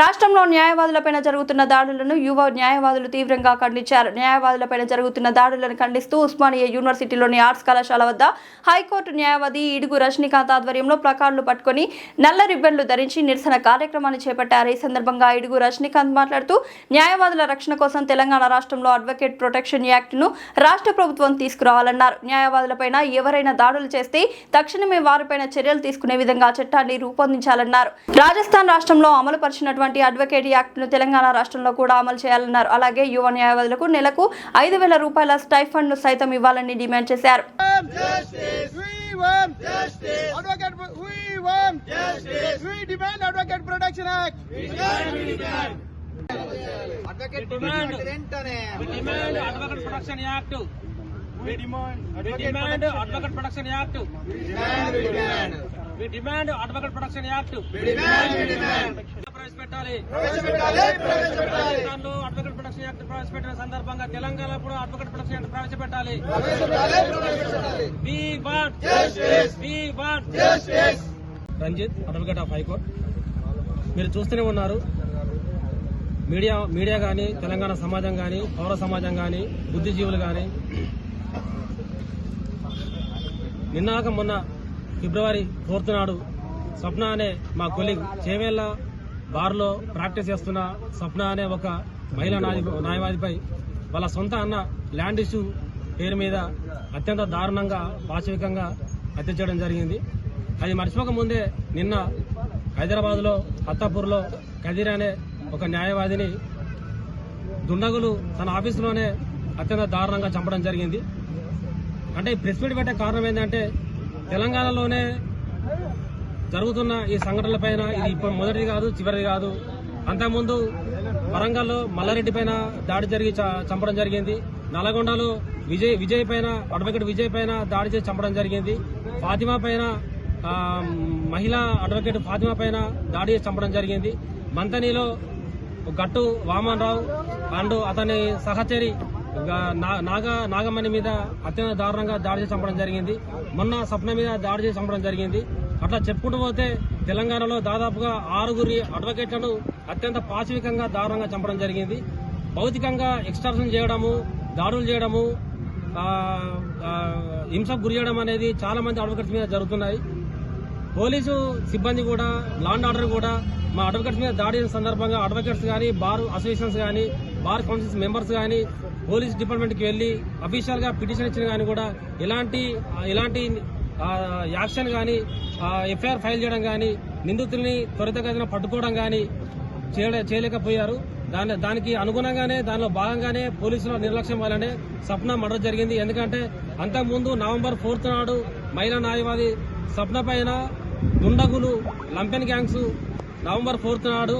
రాష్ట్రంలో న్యాయవాదులపైన జరుగుతున్న దాడులను యువ న్యాయవాదులు తీవ్రంగా ఖండించారు. న్యాయవాదులపైన జరుగుతున్న దాడులను ఖండిస్తూ ఉస్మానియా యూనివర్సిటీలోని ఆర్ట్స్ కళాశాల వద్ద హైకోర్టు న్యాయవాది ఇడుగు రజనీకాంత్ ఆధ్వర్యంలో ప్లకార్డులు పట్టుకొని నల్ల రిబ్బన్లు ధరించి నిరసన కార్యక్రమాన్ని చేపట్టారు. ఈ సందర్భంగా ఇడుగు రజనీకాంత్ మాట్లాడుతూ న్యాయవాదుల రక్షణ కోసం తెలంగాణ రాష్ట్రంలో అడ్వకేట్ ప్రొటెక్షన్ యాక్ట్ను రాష్ట్ర ప్రభుత్వం తీసుకురావాలన్నారు. న్యాయవాదులపైన ఎవరైనా దాడులు చేస్తే తక్షణమే వారిపైన చర్యలు తీసుకునే విధంగా చట్టాన్ని రూపొందించాలన్నారు. రాజస్థాన్ రాష్ట్రంలో అమలు లాంటి అడ్వకేట్ యాక్ట్ను తెలంగాణ రాష్ట్రంలో కూడా అమలు చేయాలన్నారు. అలాగే యువ న్యాయవాదులకు నెలకు ఐదు వేల రూపాయల స్టైఫండ్ను సైతం ఇవ్వాలని డిమాండ్ చేశారు. ప్రవేశపెట్టాలి ప్రవేశపెట్టాలి, ప్రవేశపెట్టాలి. రాజస్థాన్లో అడ్వకేట్ ప్రొటెక్షన్ యాక్ట్ ప్రవేశపెట్టిన సందర్భంగా తెలంగాణ కూడా అడ్వకేట్ ప్రొటెక్షన్ యాక్ట్ ప్రవేశపెట్టాలి ప్రవేశపెట్టాలి, ప్రవేశపెట్టాలి. We want Justice. We want Justice. Ranjith advocate of high court మీరు చూస్తూనే ఉన్నారు మీడియా మీడియా కానీ తెలంగాణ సమాజం కానీ పౌర సమాజం కానీ బుద్ధిజీవులు కానీ నిన్నాక మొన్న ఫిబ్రవరి ఫోర్త్ నాడు స్వప్న అనే మా కొలీగ్ చేవేళ్ళ బార్లో ప్రాక్టీస్ చేస్తున్న స్వప్న అనే ఒక మహిళా న్యాయవాదిపై వాళ్ళ సొంత అన్న ల్యాండ్ ఇష్యూ పేరు మీద అత్యంత దారుణంగా పాశవికంగా హత్య చేయడం జరిగింది. అది మర్చిపోక ముందే నిన్న హైదరాబాద్లో అత్తాపూర్లో కదీర్ అనే ఒక న్యాయవాదిని దుండగులు తన ఆఫీసులోనే అత్యంత దారుణంగా చంపడం జరిగింది. అంటే ఈ ప్రెస్ మీట్ పెట్టే కారణం ఏంటంటే తెలంగాణలోనే జరుగుతున్న ఈ సంఘటనలపైన ఇది ఇప్పుడు మొదటిది కాదు చివరిది కాదు. అంతకుముందు వరంగల్లో మల్లారెడ్డి పైన దాడి జరిగి చంపడం జరిగింది. నల్గొండలో విజయ్ విజయ్ పైన అడ్వకేట్ విజయ్ పైన దాడి చేసి చంపడం జరిగింది. ఫాతిమా పైన మహిళా అడ్వకేట్ ఫాతిమా పైన దాడి చేసి చంపడం జరిగింది. మంతనిలో గట్టు వామన్ రావు అండ్ అతని సహచరి నా- నాగ నాగమణి మీద అత్యంత దారుణంగా దాడి చేసి చంపడం జరిగింది. మొన్న స్వప్న మీద దాడి చేసి చంపడం జరిగింది. అట్లా చెప్పుకుంటూ పోతే తెలంగాణలో దాదాపుగా ఆరుగురి అడ్వకేట్లను అత్యంత పాశవికంగా దారుణంగా చంపడం జరిగింది. భౌతికంగా ఎక్స్ట్రాక్షన్ చేయడము దాడులు చేయడము హింసకు గురి చేయడం అనేది చాలా మంది అడ్వకేట్స్ మీద జరుగుతున్నాయి. పోలీసు సిబ్బంది కూడా లాండ్ ఆర్డర్ కూడా మా అడ్వకేట్స్ మీద దాడి సందర్భంగా అడ్వకేట్స్ కానీ బార్ అసోసియేషన్స్ కానీ బార్ కౌన్సిల్స్ మెంబర్స్ కానీ పోలీస్ డిపార్ట్మెంట్కి వెళ్ళి అఫీషియల్గా పిటిషన్ ఇచ్చిన కానీ కూడా ఎలాంటి ఎలాంటి యాక్షన్ కానీ ఎఫ్ఐఆర్ ఫైల్ చేయడం కానీ నిందితుల్ని త్వరితగతిన పట్టుకోవడం కానీ చేయలేకపోయారు. దాని దానికి అనుగుణంగానే దానిలో భాగంగానే పోలీసుల నిర్లక్ష్యం వల్లనే సప్న మర్డర్ జరిగింది. ఎందుకంటే అంతకుముందు నవంబర్ ఫోర్త్ నాడు మహిళా న్యాయవాది సప్న పైన దుండగులు లంపెన్ గ్యాంగ్స్ నవంబర్ ఫోర్త్ నాడు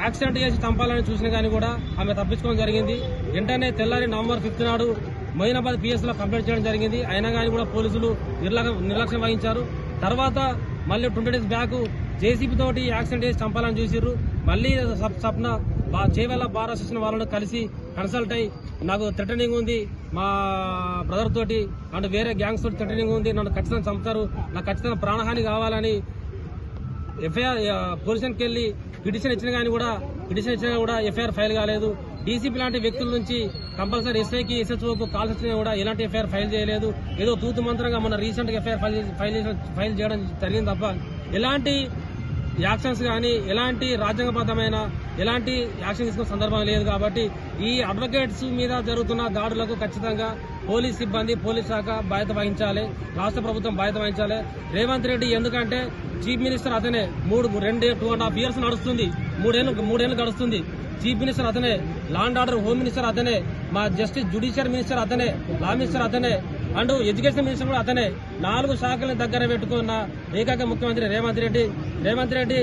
యాక్సిడెంట్ చేసి చంపాలని చూసిన కానీ కూడా ఆమె తప్పించుకోవడం జరిగింది. వెంటనే తెల్లారి నవంబర్ ఫిఫ్త్ నాడు మొయినాబాద్ పిఎస్లో కంప్లైంట్ చేయడం జరిగింది. అయినా కానీ కూడా పోలీసులు నిర్లక్ష్యం నిర్లక్ష్యం వహించారు. తర్వాత మళ్ళీ ట్వంటీ డేస్ బ్యాక్ జేసీబీ తోటి యాక్సిడెంట్ చేసి చంపాలని చూసిర్రు. మళ్ళీ సప్- సప్న బా చేవెళ్ళ బార్ అసోసియేషన్ వాళ్ళని కలిసి కన్సల్ట్ అయ్యి నాకు థ్రెటనింగ్ ఉంది. మా బ్రదర్ తోటి అండ్ వేరే గ్యాంగ్స్ తోటి థ్రెటనింగ్ ఉంది. నన్ను ఖచ్చితంగా చంపుతారు. నాకు ఖచ్చితంగా ప్రాణహాని కావాలని ఎఫ్ఐఆర్ పొజిషన్కి వెళ్ళి పిటిషన్ ఇచ్చినా కానీ కూడా పిటిషన్ ఇచ్చినా కూడా ఎఫ్ఐఆర్ ఫైల్ కాలేదు. డీసీపీ లాంటి వ్యక్తుల నుంచి కంపల్సరీ ఎస్ఐకి ఎస్హెచ్ఓకు కాల్స్ వచ్చినా కూడా ఎలాంటి ఎఫ్ఐఆర్ ఫైల్ చేయలేదు. ఏదో తూతు మంత్రంగా మన రీసెంట్గా ఎఫ్ఐఆర్ ఫైల్ ఫైల్ ఫైల్ చేయడం జరిగింది తప్ప ఎలాంటి యాక్షన్స్ కానీ ఎలాంటి రాజ్యాంగబద్ధమైన ఎలాంటి యాక్షన్ తీసుకున్న సందర్భం లేదు కాబట్టి ఈ అడ్వకేట్స్ మీద జరుగుతున్న దాడులకు ఖచ్చితంగా పోలీస్ సిబ్బంది పోలీస్ శాఖ బాధ్యత వహించాలి. రాష్ట్ర ప్రభుత్వం బాధ్యత వహించాలి. రేవంత్ రెడ్డి ఎందుకంటే చీఫ్ మినిస్టర్ అతనే మూడు రెండు టూ అండ్ హాఫ్ ఇయర్స్ నడుస్తుంది. మూడేళ్ళు మూడేళ్ళు గడుస్తుంది. చీఫ్ మినిస్టర్ అతనే law and order home minister అతనే మా జస్టిస్ జుడిషియర్ మినిస్టర్ అతనే లా మినిస్టర్ అతనే అండ్ ఎడ్యుకేషన్ మినిస్టర్ కూడా అతనే. నాలుగు శాఖలను దగ్గర పెట్టుకున్న ఏకైక ముఖ్యమంత్రి రేవంత్ రెడ్డి. రేవంత్ రెడ్డి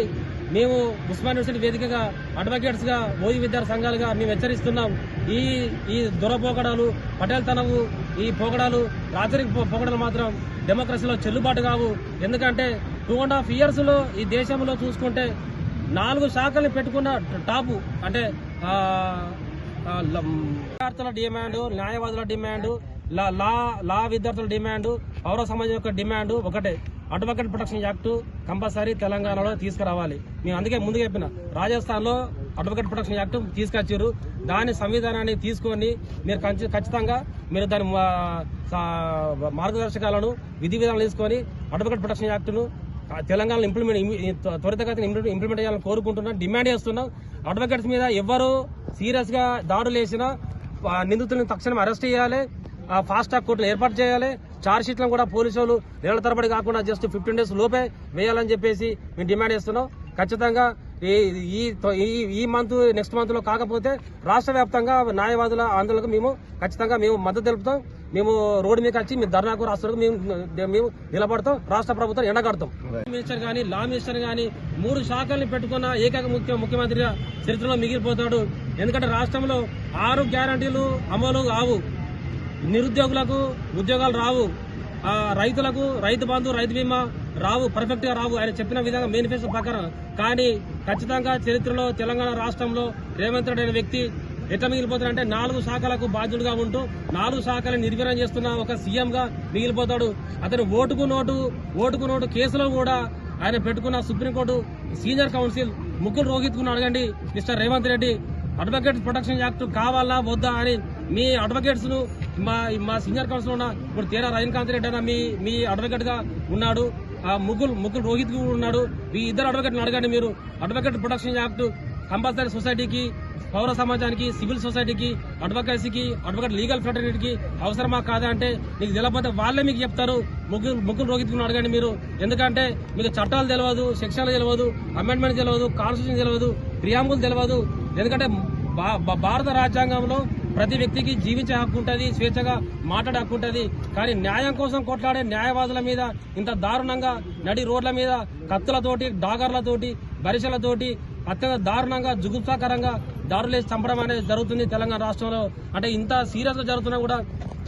మేము ఉస్మాన్ యూనివర్సిటీ వేదికగా అడ్వకేట్స్గా ఓయి విద్యార్థి సంఘాలుగా మేము హెచ్చరిస్తున్నాం. ఈ ఈ దురపోకడాలు పటేల్ తనవు ఈ పోకడాలు రాత్రి పోకడాలు మాత్రం డెమోక్రసీలో చెల్లుబాటు కావు. ఎందుకంటే టూ అండ్ హాఫ్ ఇయర్స్లో ఈ దేశంలో చూసుకుంటే నాలుగు శాఖల్ని పెట్టుకున్న టాపు అంటే విద్యార్థుల డిమాండ్ న్యాయవాదుల డిమాండ్ లా లా లా విద్యార్థుల డిమాండ్ పౌర సమాజం యొక్క డిమాండ్ ఒకటే. అడ్వకేట్ ప్రొటెక్షన్ యాక్ట్ కంపల్సరీ తెలంగాణలో తీసుకురావాలి. మేము అందుకే ముందు చెప్పిన రాజస్థాన్లో అడ్వకేట్ ప్రొటెక్షన్ యాక్ట్ తీసుకొచ్చారు. దాని సంవిధానాన్ని తీసుకొని మీరు ఖచ్చితంగా మీరు దాని మా- మార్గదర్శకాలను విధి విధానాలు తీసుకొని అడ్వకేట్ ప్రొటెక్షన్ యాక్టును తెలంగాణలో ఇంప్లిమెంట్ ఇమి- త్వరితగతిన ఇంప్లిమెంట్ చేయాలని కోరుకుంటున్నాం డిమాండ్ చేస్తున్నాం. అడ్వకేట్స్ మీద ఎవరు సీరియస్గా దాడులు వేసినా నిందితులను తక్షణం అరెస్ట్ చేయాలి. ఫాస్ట్ ట్రాక్ కోర్టులు ఏర్పాటు చేయాలి. చార్జ్షీట్లను కూడా పోలీసులు నెలల తరబడి కాకుండా జస్ట్ ఫిఫ్టీన్ డేస్ లోపే వేయాలని చెప్పేసి మేము డిమాండ్ చేస్తున్నాం. ఖచ్చితంగా ఈ ఈ ఈ- ఈ మంత్ నెక్స్ట్ మంత్లో కాకపోతే రాష్ట్ర వ్యాప్తంగా న్యాయవాదుల ఆందోళనకు మేము ఖచ్చితంగా మేము మద్దతు తెలుపుతాం. మేము రోడ్డు మీద వచ్చి మేము ధర్నాకు రాష్ట్రకు మేము మేము నిలబడతాం రాష్ట్ర ప్రభుత్వం ఎండగడతాం. మినిస్టర్ గానీ లా మినిస్టర్ గానీ మూడు శాఖల్ని పెట్టుకున్న ఏకైక ముఖ్య ముఖ్యమంత్రిగా చరిత్రలో మిగిలిపోతాడు. ఎందుకంటే రాష్ట్రంలో ఆరు గ్యారంటీలు అమలు కావు. నిరుద్యోగులకు ఉద్యోగాలు రావు. రైతులకు రైతు బంధు రైతు బీమా రావు. పర్ఫెక్ట్గా రావు. ఆయన చెప్పిన విధంగా మేనిఫెస్టో ప్రకారం. కానీ ఖచ్చితంగా చరిత్రలో తెలంగాణ రాష్ట్రంలో రేవంత్ రెడ్డి అనే వ్యక్తి ఎట్లా మిగిలిపోతాడంటే నాలుగు శాఖలకు బాధ్యుడుగా ఉంటూ నాలుగు శాఖలను నిర్వీర్యం చేస్తున్న ఒక సీఎంగా మిగిలిపోతాడు. అతను ఓటుకు నోటు ఓటుకు నోటు కేసులో కూడా ఆయన పెట్టుకున్న సుప్రీంకోర్టు సీనియర్ కౌన్సిల్ ముగ్గురు రోహిత్ అడగండి mister Revanth Reddy. Advocate protection act కావాలా వద్దా అని మీ అడ్వకేట్స్ను మా మా సీనియర్ కౌన్సిల్ ఉన్న ఇప్పుడు తేరా రజనీకాంత్ రెడ్డి అన్న మీ మీ అడ్వకేట్గా ఉన్నాడు. ఆ ముగ్గురు ముగ్గురు రోహిత్ కూడా ఉన్నాడు. మీ ఇద్దరు అడ్వకేట్ అడగండి మీరు. అడ్వకేట్ ప్రొటెక్షన్ యాక్ట్ కంపల్సరీ సొసైటీకి పౌర సమాజానికి సివిల్ సొసైటీకి అడ్వకేసీకి అడ్వకేట్ లీగల్ ఫ్రెటర్నిటీకి అవసరమా కాదా అంటే నీకు తెలియకపోతే వాళ్ళే మీకు చెప్తారు. ముగ్గురు ముగ్గురు రోగితులను అడగండి మీరు. ఎందుకంటే మీకు చట్టాలు తెలియదు శిక్షలు తెలియదు అమెండ్మెంట్ తెలియదు కాన్స్టిట్యూషన్ తెలియదు ప్రియాంబుల్ తెలియదు ఎందుకంటే భారత రాజ్యాంగంలో ప్రతి వ్యక్తికి జీవించే హక్కు ఉంటుంది స్వేచ్ఛగా మాట్లాడే హక్కు ఉంటుంది. కానీ న్యాయం కోసం కొట్లాడే న్యాయవాదుల మీద ఇంత దారుణంగా నడి రోడ్ల మీద కత్తులతోటి డాగర్లతోటి బరిసెలతోటి అత్యంత దారుణంగా జుగుప్సాకరంగా దారులు వేసి చంపడం అనేది జరుగుతుంది తెలంగాణ రాష్ట్రంలో. అంటే ఇంత సీరియస్గా జరుగుతున్నా కూడా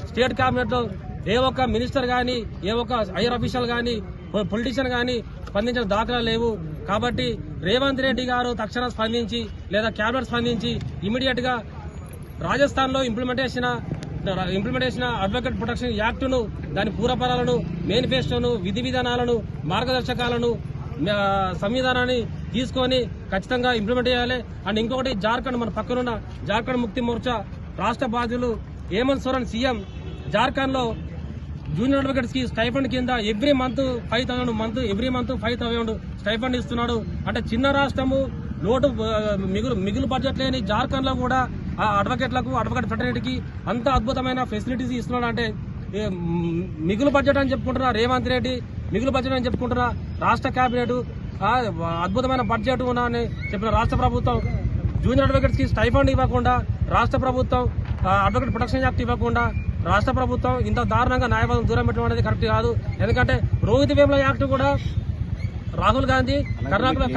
స్టేట్ క్యాబినెట్లో లో ఏ ఒక్క మినిస్టర్ కానీ ఏ ఒక్క హైయర్ అఫీషియల్ కానీ పొలిటీషియన్ కానీ స్పందించిన దాఖలా లేవు. కాబట్టి రేవంత్ రెడ్డి గారు తక్షణం స్పందించి లేదా క్యాబినెట్ స్పందించి ఇమీడియట్గా రాజస్థాన్లో ఇంప్లిమెంటేషన్ ఇంప్లిమెంటేషన్ అడ్వకేట్ ప్రొటెక్షన్ యాక్ట్ను దాని పూర్వపరాలను మేనిఫెస్టోను విధి విధానాలను మార్గదర్శకాలను సంవిధానాన్ని తీసుకొని ఖచ్చితంగా ఇంప్లిమెంట్ చేయాలి. అండ్ ఇంకొకటి జార్ఖండ్ మన పక్కనున్న జార్ఖండ్ ముక్తి మోర్చా రాష్ట్ర బాధ్యులు హేమంత్ సోరెన్ సీఎం. జార్ఖండ్లో జూనియర్ అడ్వకేట్స్కి స్టైఫండ్ కింద every month five thousand month every month five thousand stipend ఇస్తున్నాడు. అంటే చిన్న రాష్ట్రము లోటు మిగులు మిగులు బడ్జెట్ లేని జార్ఖండ్లో కూడా ఆ అడ్వకేట్లకు అడ్వకేట్ ఫెడరేట్కి అంత అద్భుతమైన ఫెసిలిటీస్ ఇస్తున్నాడు. అంటే మిగులు బడ్జెట్ అని చెప్పుకుంటున్నా రేవంత్ రెడ్డి మిగులు బడ్జెట్ అని చెప్పుకుంటున్నా రాష్ట్ర కేబినెట్ అద్భుతమైన బడ్జెట్ ఉన్నా అని చెప్పిన రాష్ట్ర ప్రభుత్వం జూనియర్ అడ్వకేట్స్కి స్టైఫండ్ ఇవ్వకుండా రాష్ట్ర ప్రభుత్వం అడ్వకేట్ ప్రొటెక్షన్ యాక్ట్ ఇవ్వకుండా రాష్ట్ర ప్రభుత్వం ఇంత దారుణంగా న్యాయవాదం దూరం పెట్టడం అనేది కరెక్ట్ కాదు. ఎందుకంటే రోహిత్ వేముల యాక్ట్ కూడా రాహుల్ గాంధీ కర్ణాటక